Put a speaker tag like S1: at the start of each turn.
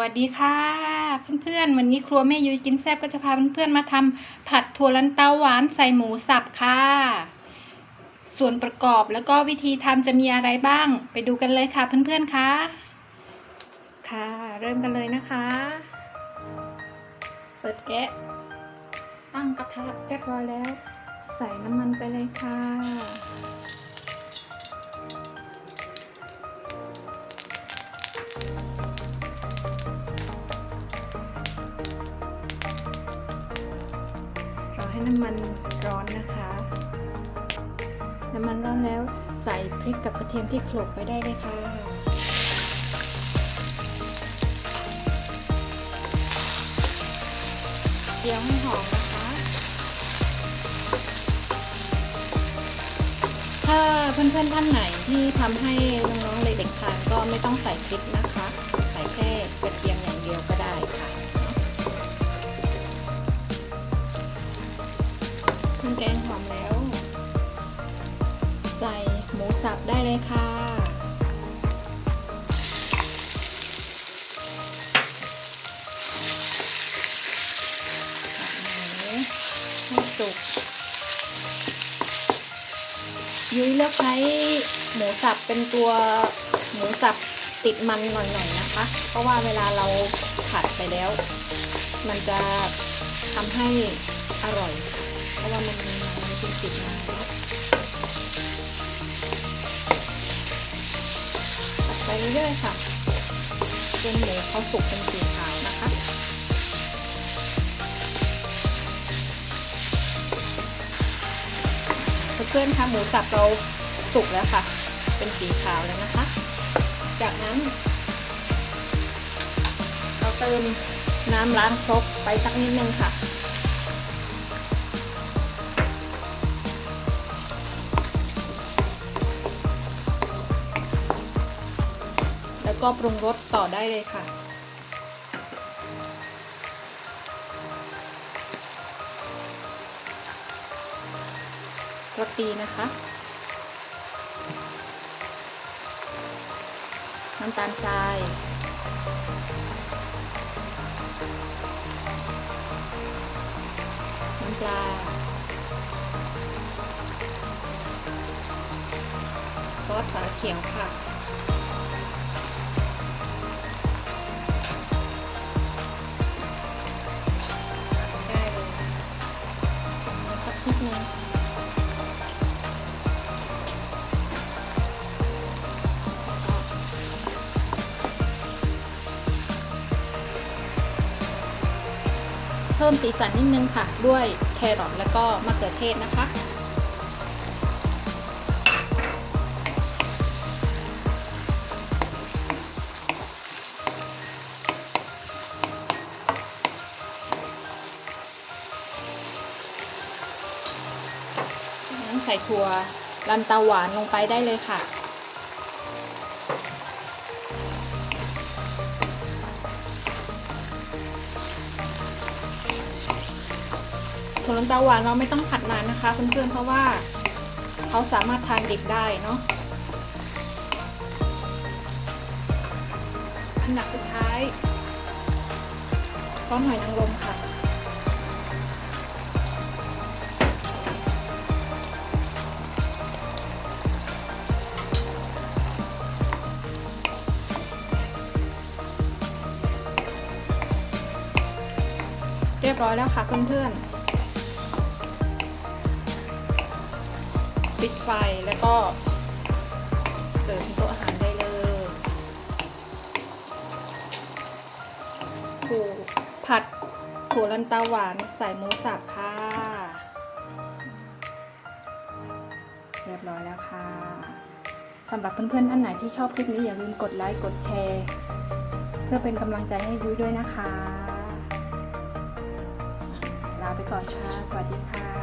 S1: วัสดีค่ะ เพื่อนๆวันนี้ครัวแม่ยุ้ยกินแซ่บก็จะพาเพื่อนๆมาทำผัดถั่วลันเตาหวานใส่หมูสับค่ะ ส่วนประกอบแล้วก็วิธีทำจะมีอะไรบ้าง ไปดูกันเลยค่ะเพื่อนๆค่ะค่ะ เริ่มกันเลยนะคะ เปิดแกะตั้งกระทะเรียบร้อยแล้ว ใส่น้ำมันไปเลยค่ะ น้ำมันร้อนนะคะ น้ำมันร้อนแล้วใส่พริกกับกระเทียมที่โขลกไปได้เลยค่ะเจียวให้หอมนะคะ ถ้าเพื่อนๆท่านไหนที่ทำให้น้องๆเด็กๆทานก็ไม่ต้องใส่พริกนะคะ ใส่แค่กระเทียมอย่างเดียวก็ได้ค่ะ แกงหอมแล้ว ใส่หมูสับได้เลยค่ะหมูให้สุกยุ้ยเลือกใช้หมูสับเป็นตัวหมูสับติดมันหน่อยๆนะคะ เพราะว่าเวลาเราผัดไปแล้ว มันจะทำให้อร่อย ราะว่ามันมีมันมันติดติดมาตัดไปเรื่อยๆค่ะจนหมูเขาสุกเป็นสีขาวนะคะเพื่อนๆคะหมูสับเราสุกแล้วค่ะ เป็นสีขาวแล้วนะคะ จากนั้น เราเติมน้ำล้างครกไปสักนิดนึงค่ะ ก็ปรุงรสต่อได้เลยค่ะ รสดีนะคะ น้ำตาลทรายน้ำปลาซอสฝาเขียวค่ะ เพิ่มสีสันนิดนึงค่ะ ด้วยแครอทแล้วก็มะเขือเทศนะคะนั้นใส่ถั่วลันตาหวานลงไปได้เลยค่ะ ถั่วลันเตาหวานเราไม่ต้องผัดนานนะคะเพื่อนๆเพราะว่าเขาสามารถทานดิบได้เนาะอันดับสุดท้ายซอสหอยนางรมค่ะเรียบร้อยแล้วค่ะเพื่อนๆ ปิดไฟแล้วก็เสิร์ฟโต๊ะอาหารได้เลยถูผัดถั่วลันเตาหวานใส่หมูสับค่ะ เรียบร้อยแล้วค่ะสำหรับเพื่อนๆท่านไหนที่ชอบคลิปนี้อย่าลืมกดไลค์กดแชร์ เพื่อเป็นกำลังใจให้ยุ้ยด้วยนะคะ ลาไปก่อนค่ะ สวัสดีค่ะ